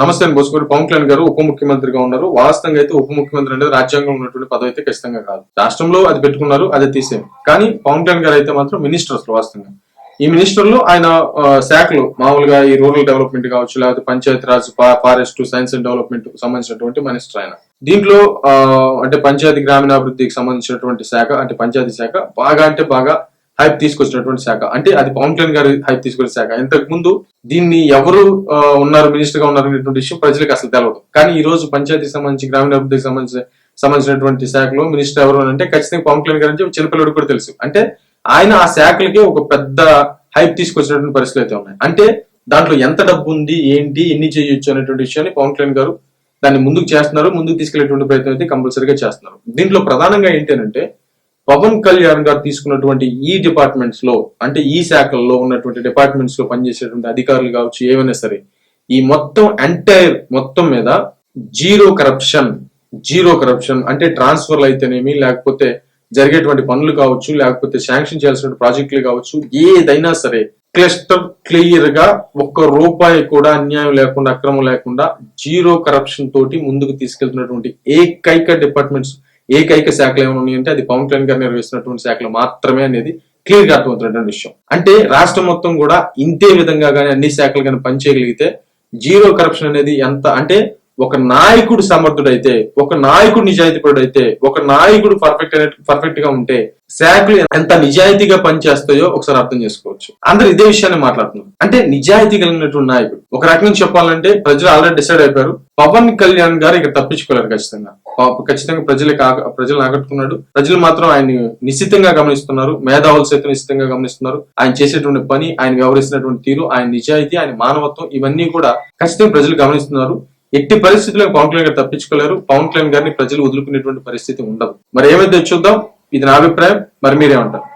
నమస్తే అండి బోసుకోటి పవన్ కళ్యాణ్ గారు ఉప ముఖ్యమంత్రిగా ఉన్నారు. వాస్తవంగా అయితే ఉప ముఖ్యమంత్రి అనేది రాజ్యాంగంలో ఉన్నటువంటి పదవి అయితే ఖచ్చితంగా కాదు. రాష్ట్రంలో అది పెట్టుకున్నారు అది తీసేయం కానీ పవన్ కళ్యాణ్ గారు అయితే మాత్రం మినిస్టర్స్ వాస్తవంగా. ఈ మినిస్టర్లో ఆయన శాఖలు మామూలుగా ఈ రూరల్ డెవలప్మెంట్ కావచ్చు లేకపోతే Panchayati Raj forest science and development సంబంధించినటువంటి మినిస్టర్ ఆయన. దీంట్లో అంటే పంచాయతీ గ్రామీణాభివృద్ధికి సంబంధించినటువంటి శాఖ అంటే పంచాయతీ శాఖ బాగా అంటే బాగా హైప్ తీసుకొచ్చినటువంటి శాఖ. అంటే అది పవన్ కళ్యాణ్ గారి హైప్ తీసుకొచ్చిన శాఖ. ఇంతకు ముందు దీన్ని ఎవరు ఆ, ఉన్నారు మినిస్టర్గా ఉన్నారు అనేటువంటి విషయం ప్రజలకు అసలు తెలియదు కానీ ఈ రోజు పంచాయతీకి సంబంధించి గ్రామీణాభివృద్ధికి సంబంధించి సంబంధించినటువంటి శాఖలో మినిస్టర్ ఎవరు అంటే ఖచ్చితంగా పవన్ కళ్యాణ్ గారి నుంచి చిన్నపిల్లడికి కూడా తెలుసు. అంటే ఆయన ఆ శాఖలకి ఒక పెద్ద హైప్ తీసుకొచ్చినటువంటి పరిస్థితులు అయితే ఉన్నాయి. అంటే దాంట్లో ఎంత డబ్బు ఉంది ఏంటి ఎన్ని చేయొచ్చు అనేటువంటి విషయాన్ని పవన్ కళ్యాణ్ గారు దాన్ని ముందుకు చేస్తున్నారు. ముందుకు తీసుకెళ్ళేటువంటి ప్రయత్నం అయితే కంపల్సరీగా చేస్తున్నారు. దీంట్లో ప్రధానంగా ఏంటంటే పవన్ కళ్యాణ్ గారు తీసుకున్నటువంటి ఈ డిపార్ట్మెంట్స్లో అంటే ఈ శాఖల్లో ఉన్నటువంటి డిపార్ట్మెంట్స్లో పనిచేసేటువంటి అధికారులు కావచ్చు ఏమైనా సరే ఈ మొత్తం ఎంటైర్ మొత్తం మీద జీరో కరప్షన్ జీరో కరప్షన్ అంటే ట్రాన్స్ఫర్లు అయితేనేమి లేకపోతే జరిగేటువంటి పనులు కావచ్చు లేకపోతే శాంక్షన్ చేయాల్సిన ప్రాజెక్టులు కావచ్చు ఏదైనా సరే క్లిస్టర్ క్లియర్గా ఒక్క రూపాయి కూడా అన్యాయం లేకుండా అక్రమం లేకుండా జీరో కరప్షన్ తోటి ముందుకు తీసుకెళ్తున్నటువంటి ఏకైక డిపార్ట్మెంట్స్ ఏకైక శాఖలు ఏమైనా ఉన్నాయంటే అది పవన్ కళ్యాణ్ గారు నిర్వహిస్తున్నటువంటి శాఖలు మాత్రమే అనేది క్లియర్గా అర్థమవుతున్నటువంటి విషయం. అంటే రాష్ట్రం మొత్తం కూడా ఇంతే విధంగా కానీ అన్ని శాఖలు కానీ పనిచేయగలిగితే జీరో కరప్షన్ అనేది ఎంత అంటే ఒక నాయకుడు సమర్థుడైతే ఒక నాయకుడు నిజాయితీపరుడైతే ఒక నాయకుడు పర్ఫెక్ట్ పర్ఫెక్ట్గా ఉంటే శాఖలు ఎంత నిజాయితీగా పనిచేస్తాయో ఒకసారి అర్థం చేసుకోవచ్చు. అందరు ఇదే విషయాన్ని మాట్లాడుతున్నారు. అంటే నిజాయితీ కలిగినటువంటి నాయకుడు. ఒక రకంగా చెప్పాలంటే ప్రజలు ఆల్రెడీ డిసైడ్ అయిపోయారు. పవన్ కళ్యాణ్ గారు ఇక్కడ తప్పించుకోలేరు ఖచ్చితంగా. ఖచ్చితంగా ప్రజలకు ప్రజలు ప్రజలను ఆకట్టుకున్నాడు. ప్రజలు మాత్రం ఆయన్ని నిశ్చితంగా గమనిస్తున్నారు. మేధావులు సైతం నిశ్చితంగా గమనిస్తున్నారు. ఆయన చేసేటువంటి పని ఆయన వ్యవహరిస్తున్నటువంటి తీరు ఆయన నిజాయితీ ఆయన మానవత్వం ఇవన్నీ కూడా ఖచ్చితంగా ప్రజలు గమనిస్తున్నారు. ఎట్టి పరిస్థితుల్లో పవన్ కళ్యాణ్ గారు తప్పించుకోలేరు. పవన్ కళ్యాణ్ గారిని ప్రజలు వదులుకునేటువంటి పరిస్థితి ఉండదు. మరి ఏమైతే చూద్దాం? ఇది నా అభిప్రాయం. మరి మీరేమంటారు?